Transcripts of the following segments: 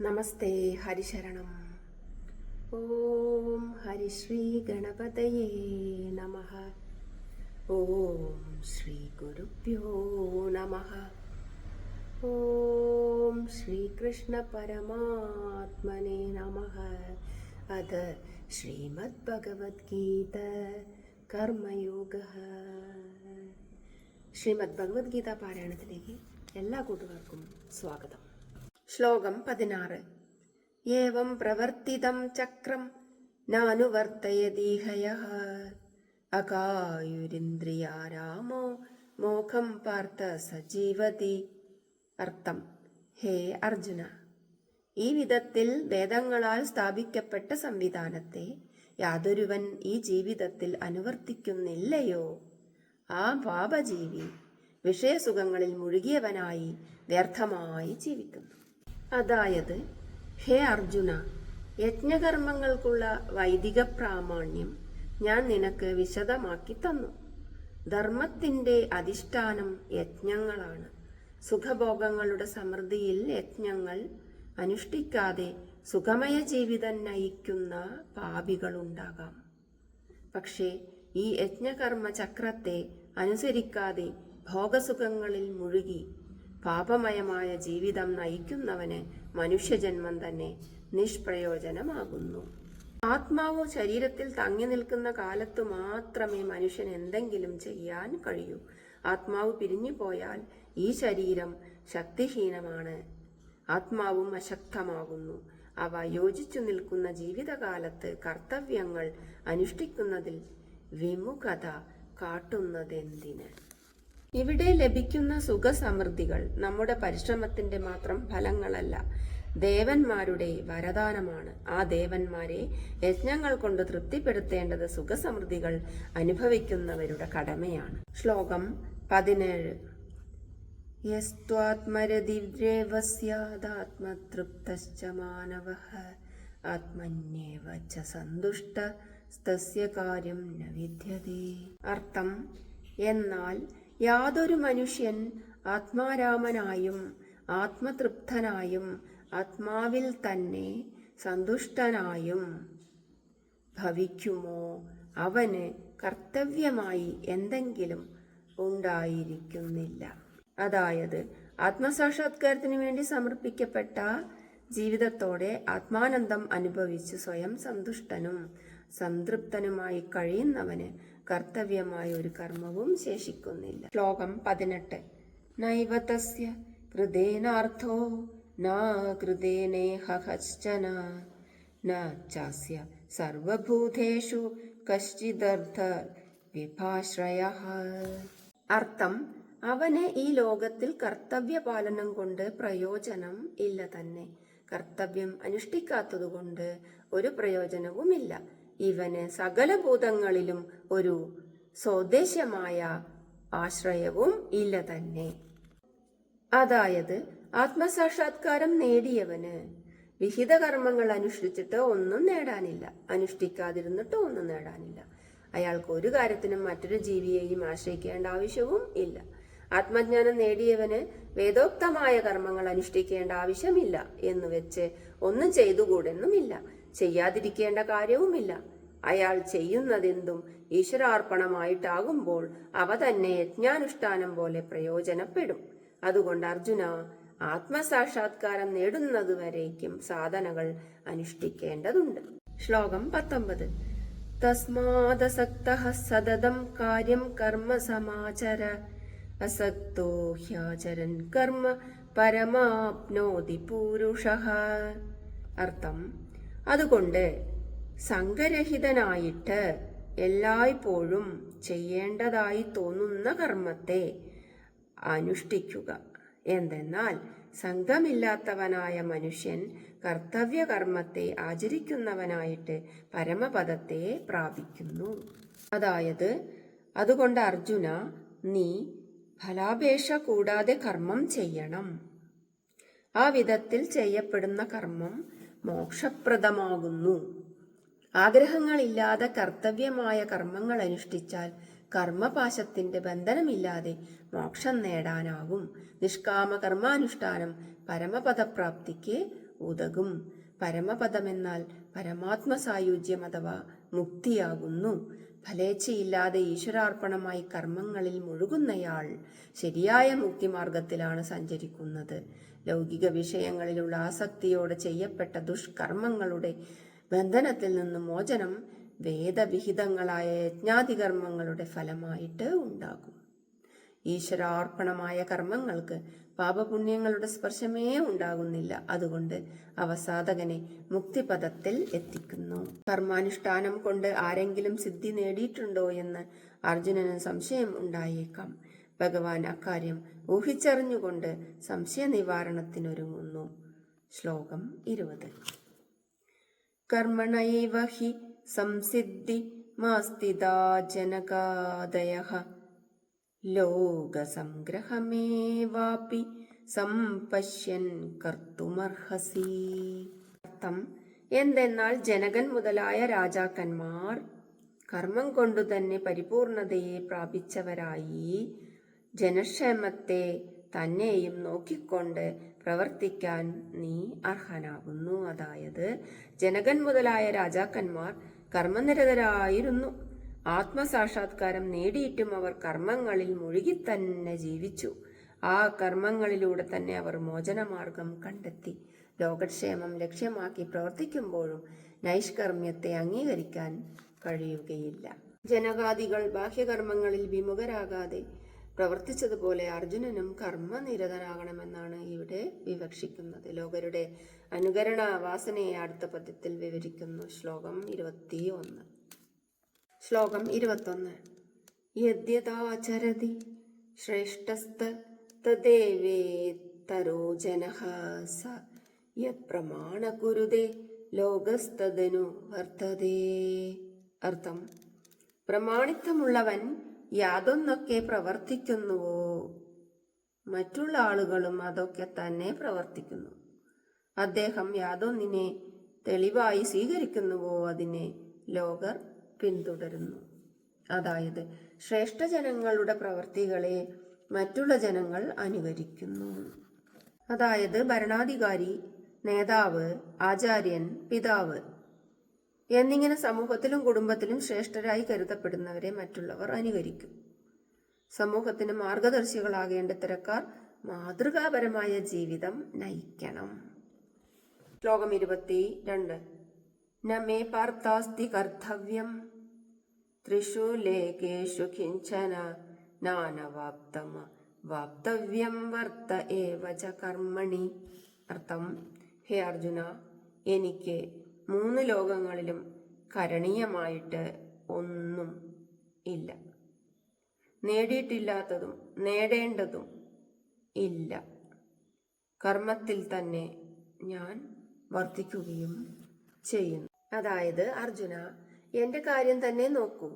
നമസ്തേ ഹരിശരണം ഓം ഹരിശ്രീ ഗണപതയേ നമ. ഓം ശ്രീ ഗുരുഭ്യോ നമ. ഓം ശ്രീകൃഷ്ണ പരമാത്മനെ നമ. അത ശ്രീമദ് ഭഗവത്ഗീത കർമ്മയോഗ. ശ്രീമദ് ഭഗവത്ഗീത പാരായണത്തിലേക്ക് എല്ലാ കൂട്ടുകാർക്കും സ്വാഗതം. ശ്ലോകം പതിനാറ്. ഏവം പ്രവർത്തിതം ചക്രം നാനുവർത്തയതീഹയ അകായുരിന്ദ്രിയാരാമോ മോഖം പാർത്ത സജീവതി. അർത്ഥം ഹേ അർജുന ഈ വിധത്തിൽ വേദങ്ങളാൽ സ്ഥാപിക്കപ്പെട്ട സംവിധാനത്തെ യാതൊരുവൻ ഈ ജീവിതത്തിൽ അനുവർത്തിക്കുന്നില്ലയോ? ആ പാപജീവി വിഷയസുഖങ്ങളിൽ മുഴുകിയവനായി വ്യർത്ഥമായി ജീവിക്കുന്നു. അതായത് ഹേ അർജുന യജ്ഞകർമ്മങ്ങൾക്കുള്ള വൈദിക പ്രാമാണ്യം ഞാൻ നിനക്ക് വിശദമാക്കി തന്നു. ധർമ്മത്തിന്റെ അധിഷ്ഠാനം യജ്ഞങ്ങളാണ്. സുഖഭോഗങ്ങളുടെ സമൃദ്ധിയിൽ യജ്ഞങ്ങൾ അനുഷ്ഠിക്കാതെ സുഖമയ ജീവിതം നയിക്കുന്ന പാപികളുണ്ടാകാം. പക്ഷേ ഈ യജ്ഞകർമ്മ ചക്രത്തെ അനുസരിക്കാതെ ഭോഗസുഖങ്ങളിൽ മുഴുകി പാപമയമായ ജീവിതം നയിക്കുന്നവന് മനുഷ്യജന്മം തന്നെ നിഷ്പ്രയോജനമാകുന്നു. ആത്മാവ് ശരീരത്തിൽ തങ്ങി നിൽക്കുന്ന കാലത്ത് മാത്രമേ മനുഷ്യൻ എന്തെങ്കിലും ചെയ്യാൻ കഴിയൂ. ആത്മാവ് പിരിഞ്ഞു പോയാൽ ഈ ശരീരം ശക്തിഹീനമാണ്. ആത്മാവും അശക്തമാകുന്നു. അവ യോജിച്ചു നിൽക്കുന്ന ജീവിതകാലത്ത് കർത്തവ്യങ്ങൾ അനുഷ്ഠിക്കുന്നതിൽ വിമുഖത കാട്ടുന്നതെന്തിന്? ഇവിടെ ലഭിക്കുന്ന സുഖസമൃദ്ധികൾ നമ്മുടെ പരിശ്രമത്തിന്റെ മാത്രം ഫലങ്ങളല്ല. ദേവന്മാരുടെ വരദാനമാണ്. ആ ദേവന്മാരെ യജ്ഞങ്ങൾ കൊണ്ട് തൃപ്തിപ്പെടുത്തേണ്ടത് സുഖസമൃദ്ധികൾ അനുഭവിക്കുന്നവരുടെ കടമയാണ്. ശ്ലോകം പതിനേഴ്. യസ്ത്വാത്മരതിരേവ സ്യാദാത്മതൃപ്തശ്ച മാനവഃ ആത്മന്യേവ ച സന്തുഷ്ട കാര്യം ന വിദ്യതേ. അർത്ഥം എന്നാൽ യാതൊരു മനുഷ്യൻ ആത്മാരാമനായും ആത്മതൃപ്തനായും ആത്മാവിൽ തന്നെ സന്തുഷ്ടനായും ഭവിക്കുമോ? അവന് കർത്തവ്യമായി എന്തെങ്കിലും ഉണ്ടായിരിക്കുന്നില്ല. അതായത് ആത്മസാക്ഷാത്കാരത്തിന് വേണ്ടി സമർപ്പിക്കപ്പെട്ട ജീവിതത്തോടെ ആത്മാനന്ദം അനുഭവിച്ച് സ്വയം സന്തുഷ്ടനും സംതൃപ്തനുമായി കഴിയുന്നവന് കർത്തവ്യമായ ഒരു കർമ്മവും ശേഷിക്കുന്നില്ല. ശ്ലോകം പതിനെട്ട്. നൈവതസ്യ കൃതേനാർത്ഥോ നാ കൃതേനേഹശ്ചന ന ചാസ്യ സർവഭൂതേഷു കശ്ചിദർത്ഥ വിഭാശ്രയ. അർത്ഥം അവന് ഈ ലോകത്തിൽ കർത്തവ്യ പാലനം കൊണ്ട് പ്രയോജനം ഇല്ല തന്നെ. കർത്തവ്യം അനുഷ്ഠിക്കാത്തതുകൊണ്ട് ഒരു പ്രയോജനവുമില്ല. ഇവന് സകല ഭൂതങ്ങളിലും ഒരു സ്വദേശമായ ആശ്രയവും ഇല്ല തന്നെ. അതായത് ആത്മസാക്ഷാത്കാരം നേടിയവന് വിഹിത കർമ്മങ്ങൾ അനുഷ്ഠിച്ചിട്ട് ഒന്നും നേടാനില്ല. അനുഷ്ഠിക്കാതിരുന്നിട്ട് ഒന്നും നേടാനില്ല. അയാൾക്ക് ഒരു കാര്യത്തിനും മറ്റൊരു ജീവിയെയും ആശ്രയിക്കേണ്ട ആവശ്യവും ഇല്ല. ആത്മജ്ഞാനം നേടിയവന് വേദോക്തമായ കർമ്മങ്ങൾ അനുഷ്ഠിക്കേണ്ട ആവശ്യമില്ല എന്ന് വെച്ച് ഒന്നും ചെയ്തുകൂടെന്നുമില്ല. ചെയ്യാതിരിക്കേണ്ട കാര്യവുമില്ല. അയാൾ ചെയ്യുന്നതെന്തും ഈശ്വരാർപ്പണമായിട്ടാകുമ്പോൾ അവ തന്നെ യജ്ഞാനുഷ്ഠാനം പോലെ പ്രയോജനപ്പെടും. അതുകൊണ്ട് അർജുന ആത്മസാക്ഷാത്കാരം നേടുന്നതുവരേക്കും സാധനകൾ അനുഷ്ഠിക്കേണ്ടതുണ്ട്. ശ്ലോകം പത്തൊമ്പത്. തസ്മാദസക്ത സതതം കാര്യം കർമ്മ സമാചര. അസക്തോ ഹ്യാചരൻ കർമ്മ പരമാപ്നോതി പൂരുഷ. അർത്ഥം അതുകൊണ്ട് സംഘരഹിതനായിട്ട് എല്ലായ്പ്പോഴും ചെയ്യേണ്ടതായി തോന്നുന്ന കർമ്മത്തെ അനുഷ്ഠിക്കുക. എന്തെന്നാൽ സംഘമില്ലാത്തവനായ മനുഷ്യൻ കർത്തവ്യകർമ്മത്തെ ആചരിക്കുന്നവനായിട്ട് പരമപദത്തെ പ്രാപിക്കുന്നു. അതായത് അതുകൊണ്ട് അർജുന നീ ഫലാപേക്ഷ കൂടാതെ കർമ്മം ചെയ്യണം. ആ വിധത്തിൽ ചെയ്യപ്പെടുന്ന കർമ്മം മോക്ഷപ്രദമാകുന്നു. ആഗ്രഹങ്ങളില്ലാതെ കർത്തവ്യമായ കർമ്മങ്ങൾ അനുഷ്ഠിച്ചാൽ കർമ്മപാശത്തിന്റെ ബന്ധനമില്ലാതെ മോക്ഷം നേടാനാകും. നിഷ്കാമ കർമാനുഷ്ഠാനം പരമപദപ്രാപ്തിക്ക് ഉതകും. പരമപദമെന്നാൽ പരമാത്മ സായുജ്യം അഥവാ മുക്തിയാകുന്നു. ഫലേച്ഛയില്ലാതെ ഈശ്വരാർപ്പണമായി കർമ്മങ്ങളിൽ മുഴുകുന്നയാൾ ശരിയായ മുക്തിമാർഗത്തിലാണ് സഞ്ചരിക്കുന്നത്. ലൗകിക വിഷയങ്ങളിലുള്ള ആസക്തിയോടെ ചെയ്യപ്പെട്ട ദുഷ്കർമ്മങ്ങളുടെ ബന്ധനത്തിൽ നിന്ന് മോചനം വേദവിഹിതങ്ങളായ യജ്ഞാതികർമ്മങ്ങളുടെ ഫലമായിട്ട് ഉണ്ടാകും. ഈശ്വരാർപ്പണമായ കർമ്മങ്ങൾക്ക് പാപപുണ്യങ്ങളുടെ സ്പർശമേ ഉണ്ടാകുന്നില്ല. അതുകൊണ്ട് അവ സാധകനെ മുക്തിപഥത്തിൽ എത്തിക്കുന്നു. കർമാനുഷ്ഠാനം കൊണ്ട് ആരെങ്കിലും സിദ്ധി നേടിയിട്ടുണ്ടോ എന്ന് അർജുനന് സംശയം ഉണ്ടായേക്കാം. ഭഗവാൻ അക്കാര്യം ഊഹിച്ചറിഞ്ഞുകൊണ്ട് സംശയ നിവാരണത്തിനൊരുങ്ങുന്നു ശ്ലോകം ഇരുപത്. കർമ്മണൈവ ഹി സംസിദ്ധി മാസ്തിദാ ജനകാദയ. ലോകസംഗ്രഹമേവാപി സംപശ്യൻ കർത്തുമർഹസി. അർത്ഥം എന്തെന്നാൽ ജനകൻ മുതലായ രാജാക്കന്മാർ കർമ്മം കൊണ്ടു തന്നെ പരിപൂർണതയെ പ്രാപിച്ചവരായി ജനക്ഷേമത്തെ തന്നെയും നോക്കിക്കൊണ്ട് പ്രവർത്തിക്കാൻ നീ അർഹനാകുന്നു. അതായത് ജനകൻ മുതലായ രാജാക്കന്മാർ കർമ്മനിരതരായിരുന്നു. ആത്മസാക്ഷാത്കാരം നേടിയിട്ടും അവർ കർമ്മങ്ങളിൽ മുഴുകി തന്നെ ജീവിച്ചു. ആ കർമ്മങ്ങളിലൂടെ തന്നെ അവർ മോചനമാർഗം കണ്ടെത്തി. ലോകക്ഷേമം ലക്ഷ്യമാക്കി പ്രവർത്തിക്കുമ്പോഴും നൈഷ്കർമ്മ്യത്തെ അംഗീകരിക്കാൻ കഴിയുകയില്ല. ജനകാദികൾ ബാഹ്യകർമ്മങ്ങളിൽ വിമുഖരാകാതെ പ്രവർത്തിച്ചതുപോലെ അർജുനനും കർമ്മനിരതനാകണമെന്നാണ് ഇവിടെ വിവക്ഷിക്കുന്നത്. ലോകരുടെ അനുകരണ വാസനയെ അടുത്ത പദ്യത്തിൽ വിവരിക്കുന്നു. ശ്ലോകം ഇരുപത്തി ഒന്ന് ശ്ലോകം ഇരുപത്തൊന്ന്. യദ്യതാചരതി ശ്രേഷ്ഠസ്ത തദ്ദേവേത്തരോ ലോകസ്തദനു വർത്തതേ അർത്ഥം പ്രമാണിത്വമുള്ളവൻ യാതൊന്നൊക്കെ പ്രവർത്തിക്കുന്നുവോ? മറ്റുള്ള ആളുകളും അതൊക്കെ തന്നെ പ്രവർത്തിക്കുന്നു. അദ്ദേഹം യാതൊന്നിനെ തെളിവായി സ്വീകരിക്കുന്നുവോ അതിനെ? ലോകർ പിന്തുടരുന്നു. അതായത് ശ്രേഷ്ഠ ജനങ്ങളുടെ പ്രവർത്തികളെ മറ്റുള്ള ജനങ്ങൾ അനുകരിക്കുന്നു. അതായത് ഭരണാധികാരി നേതാവ് ആചാര്യൻ പിതാവ് എന്നിങ്ങനെ സമൂഹത്തിലും കുടുംബത്തിലും ശ്രേഷ്ഠരായി കരുതപ്പെടുന്നവരെ മറ്റുള്ളവർ അനുകരിക്കും. സമൂഹത്തിന് മാർഗദർശികളാകേണ്ട ഇത്തരക്കാർ മാതൃകാപരമായ ജീവിതം നയിക്കണം. ശ്ലോകം ഇരുപത്തി രണ്ട് നമേ പാർത്ഥാസ്തി കർത്തവ്യം ത്രിഷു ലേഖേഷു കിഞ്ചന നാനവാപ്തമ വാപ്തവ്യം വർത്ത ഏവച കർമ്മണി അർത്ഥം ഹേ അർജുന എനിക്ക് മൂന്ന് ലോകങ്ങളിലും കരണീയമായിട്ട് ഒന്നും ഇല്ല। നേടിയിട്ടില്ലാത്തതും നേടേണ്ടതും ഇല്ല। കർമ്മത്തിൽ തന്നെ ഞാൻ വർദ്ധിക്കുകയും ചെയ്യുന്നു। അതായത് അർജുന എന്റെ കാര്യം തന്നെ നോക്കൂ.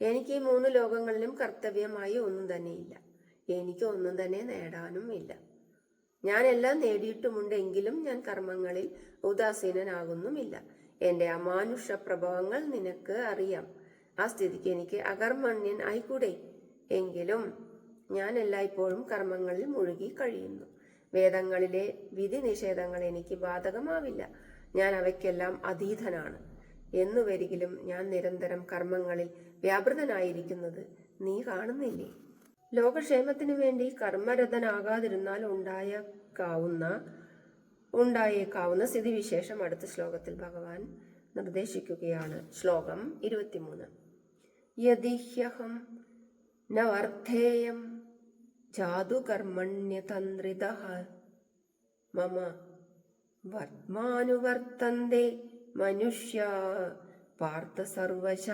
എനിക്ക് ഈ മൂന്ന് ലോകങ്ങളിലും കർത്തവ്യമായി ഒന്നും തന്നെയില്ല എനിക്ക് ഒന്നും തന്നെ നേടാനും ഇല്ല. ഞാൻ എല്ലാം നേടിയിട്ടുമുണ്ടെങ്കിലും ഞാൻ കർമ്മങ്ങളിൽ ഉദാസീനനാകുന്നുമില്ല. എന്റെ അമാനുഷ പ്രഭാവങ്ങൾ നിനക്ക് അറിയാം. ആ സ്ഥിതിക്ക് എനിക്ക് അകർമ്മണ്യൻ ആയിക്കൂടെ? എങ്കിലും ഞാൻ എല്ലായ്പ്പോഴും കർമ്മങ്ങളിൽ മുഴുകി കഴിയുന്നു. വേദങ്ങളിലെ വിധി നിഷേധങ്ങൾ എനിക്ക് ബാധകമാവില്ല. ഞാൻ അവയ്ക്കെല്ലാം അതീതനാണ്. എന്നുവരികിലും ഞാൻ നിരന്തരം കർമ്മങ്ങളിൽ വ്യാപൃതനായിരിക്കുന്നത് നീ കാണുന്നില്ലേ? ലോകക്ഷേമത്തിനു വേണ്ടി കർമ്മരഥനാകാതിരുന്നാൽ ഉണ്ടായേക്കാവുന്ന ഉണ്ടായേക്കാവുന്ന സ്ഥിതിവിശേഷം അടുത്ത ശ്ലോകത്തിൽ ഭഗവാൻ നിർദ്ദേശിക്കുകയാണ്. ശ്ലോകം ഇരുപത്തിമൂന്ന്. യദിഹ്യഹം നവർദ്ധേയം വർദ്ധേയം ജാതുകർമ്മണ്യതന്ത്രിത. മമ വർമാനുവർത്തന്തേ മനുഷ്യ പാർത്ഥ സർവശ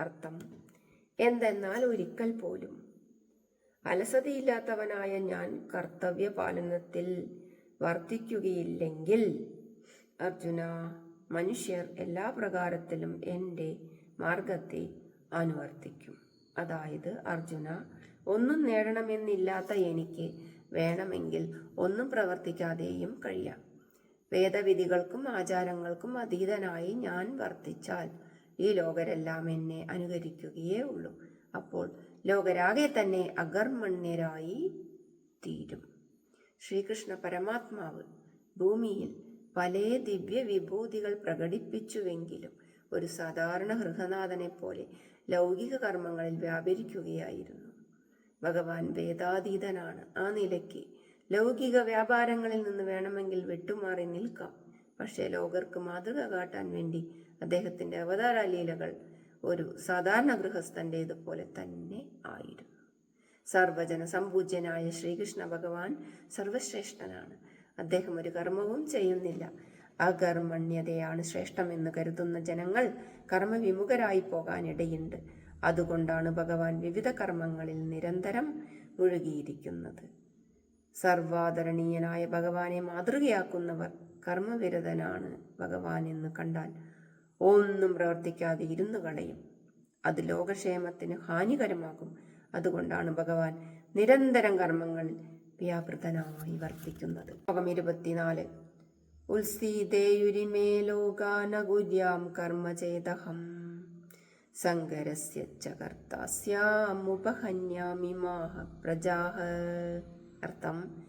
അർത്ഥം. എന്തെന്നാൽ ഒരിക്കൽ പോലും. അലസതയില്ലാത്തവനായ ഞാൻ കർത്തവ്യ പാലനത്തിൽ വർത്തിക്കുകയില്ലെങ്കിൽ അർജുന മനുഷ്യർ എല്ലാ പ്രകാരത്തിലും എന്റെ മാർഗത്തെ അനുവർത്തിക്കും. അതായത് അർജുന ഒന്നും നേടണമെന്നില്ലാത്ത എനിക്ക് വേണമെങ്കിൽ ഒന്നും പ്രവർത്തിക്കാതെയും കഴിയാം. വേദവിധികൾക്കും ആചാരങ്ങൾക്കും അതീതനായി ഞാൻ വർത്തിച്ചാൽ ഈ ലോകരെല്ലാം എന്നെ അനുകരിക്കുകയേ ഉള്ളൂ. അപ്പോൾ ലോകരാകെ തന്നെ അകർമണ്യരായി തീരും. ശ്രീകൃഷ്ണ പരമാത്മാവ് ഭൂമിയിൽ പല ദിവ്യ വിഭൂതികൾ പ്രകടിപ്പിച്ചുവെങ്കിലും ഒരു സാധാരണ ഗൃഹനാഥനെ പോലെ ലൗകിക കർമ്മങ്ങളിൽ വ്യാപരിക്കുകയായിരുന്നു. ഭഗവാൻ വേദാതീതനാണ്. ആ നിലയ്ക്ക് ലൗകിക വ്യാപാരങ്ങളിൽ നിന്ന് വേണമെങ്കിൽ വിട്ടുമാറി നിൽക്കാം. പക്ഷേ ലോകർക്ക് മാതൃക കാട്ടാൻ വേണ്ടി അദ്ദേഹത്തിന്റെ അവതാര ലീലകൾ ഒരു സാധാരണ ഗൃഹസ്ഥന്റേതുപോലെ തന്നെ ആയിരുന്നു. സർവജന സമ്പൂജ്യനായ ശ്രീകൃഷ്ണ ഭഗവാൻ സർവശ്രേഷ്ഠനാണ്. അദ്ദേഹം ഒരു കർമ്മവും ചെയ്യുന്നില്ല. അകർമ്മണ്യതയാണ് ശ്രേഷ്ഠമെന്ന് കരുതുന്ന ജനങ്ങൾ കർമ്മവിമുഖരായി പോകാനിടയുണ്ട്. അതുകൊണ്ടാണ് ഭഗവാൻ വിവിധ കർമ്മങ്ങളിൽ നിരന്തരം മുഴുകിയിരിക്കുന്നത്. സർവാദരണീയനായ ഭഗവാനെ മാതൃകയാക്കുന്നവർ കർമ്മവിരതനാണ് ഭഗവാൻ എന്ന് കണ്ടാൽ ഒന്നും പ്രവർത്തിക്കാതെ ഇരുന്നു കളയും. അത് ലോകക്ഷേമത്തിന് ഹാനികരമാകും. അതുകൊണ്ടാണ് ഭഗവാൻ നിരന്തരം കർമ്മങ്ങളിൽ വ്യാപൃതനായി വർത്തിക്കുന്നത്. ലോകം ഇരുപത്തിനാല്. ഉത്സീതേയുരിമേ ലോകാനഗുര്യാം കർമ്മ ചേതഹം സങ്കരസ്യ ച കർത്താസ്യാമുപഹന്യാമിമാഹ പ്രജാഹ അർത്ഥം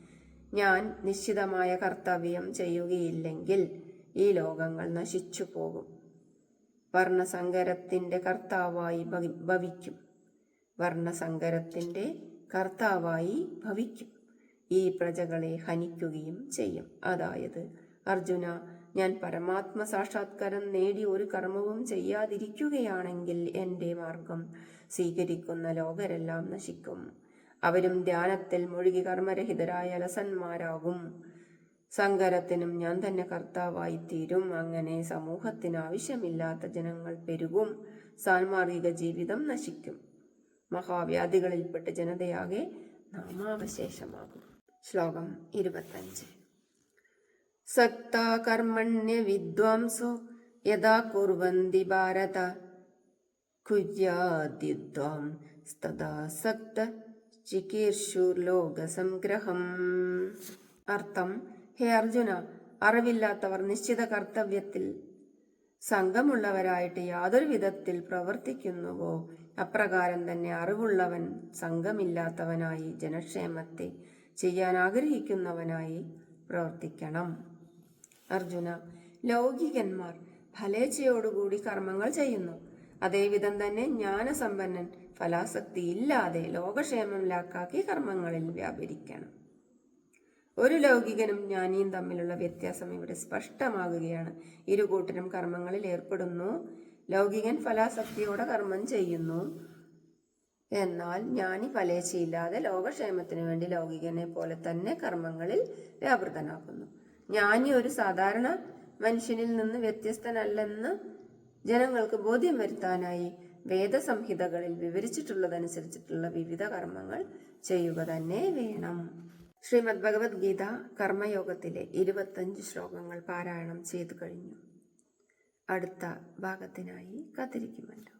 ഞാൻ നിശ്ചിതമായ കർത്തവ്യം ചെയ്യുകയില്ലെങ്കിൽ ഈ ലോകങ്ങൾ നശിച്ചു പോകും വർണസങ്കരത്തിന്റെ കർത്താവായി ഭവി- ഭവിക്കും. വർണസങ്കരത്തിന്റെ കർത്താവായി ഭവിക്കും. ഈ പ്രജകളെ ഹനിക്കുകയും ചെയ്യും. അതായത് അർജുന ഞാൻ പരമാത്മ സാക്ഷാത്കാരം നേടി ഒരു കർമ്മവും ചെയ്യാതിരിക്കുകയാണെങ്കിൽ എന്റെ മാർഗം സ്വീകരിക്കുന്ന ലോകരെല്ലാം നശിക്കും. അവരും ധ്യാനത്തിൽ മുഴുകി കർമ്മരഹിതരായ അലസന്മാരാകും. സങ്കരത്തിനും ഞാൻ തന്നെ കർത്താവായി തീരും അങ്ങനെ സമൂഹത്തിന് ആവശ്യമില്ലാത്ത ജനങ്ങൾ പെരുകും. സാൻമാർഗിക ജീവിതം നശിക്കും. മഹാവ്യാധികളിൽപ്പെട്ട് ജനതയാകെ നാമാവശേഷമാകും. ശ്ലോകം ഇരുപത്തഞ്ച്. സക്ത കർമ്മണ്യ വിദ്വാംസോ യഥാ കുർവന്തി ഭാരത കുര്യാദ്യുദ്വാം തഥാ സക്ത ചികീർഷുർലോകസംഗ്രഹം അർത്ഥം ഹേ അർജുന അറിവില്ലാത്തവർ നിശ്ചിത കർത്തവ്യത്തിൽ സംഘമുള്ളവരായിട്ട് യാതൊരു വിധത്തിൽ പ്രവർത്തിക്കുന്നുവോ? അപ്രകാരം തന്നെ അറിവുള്ളവൻ സംഘമില്ലാത്തവനായി ജനക്ഷേമത്തെ ചെയ്യാൻ ആഗ്രഹിക്കുന്നവനായി പ്രവർത്തിക്കണം. അർജുന. ലൗകികന്മാർ ഫലേച്ഛയോടുകൂടി കർമ്മങ്ങൾ ചെയ്യുന്നു. അതേവിധം തന്നെ ജ്ഞാനസമ്പന്നൻ ഫലാസക്തി ഇല്ലാതെ ലോകക്ഷേമം ലാക്കാക്കി കർമ്മങ്ങളിൽ വ്യാപരിക്കണം. ഒരു ലൗകികനും ജ്ഞാനിയും തമ്മിലുള്ള വ്യത്യാസം ഇവിടെ സ്പഷ്ടമാകുകയാണ്. ഇരുകൂട്ടരും കർമ്മങ്ങളിൽ ഏർപ്പെടുന്നു. ലൗകികൻ ഫലാസക്തിയോടെ കർമ്മം ചെയ്യുന്നു. എന്നാൽ ജ്ഞാനി ഫലേച്ഛയില്ലാതെ ലോകക്ഷേമത്തിനു വേണ്ടി ലൗകികനെ പോലെ തന്നെ കർമ്മങ്ങളിൽ വ്യാപൃതനാക്കുന്നു. ജ്ഞാനി ഒരു സാധാരണ മനുഷ്യനിൽ നിന്ന് വ്യത്യസ്തനല്ലെന്ന് ജനങ്ങൾക്ക് ബോധ്യം വരുത്താനായി വേദസംഹിതകളിൽ വിവരിച്ചിട്ടുള്ളതനുസരിച്ചിട്ടുള്ള വിവിധ കർമ്മങ്ങൾ ചെയ്യുക തന്നെ വേണം. ശ്രീമദ് ഭഗവത്ഗീത കർമ്മയോഗത്തിലെ ഇരുപത്തഞ്ച് ശ്ലോകങ്ങൾ പാരായണം ചെയ്തു കഴിഞ്ഞു. അടുത്ത ഭാഗത്തിനായി കാത്തിരിക്കുമല്ലോ.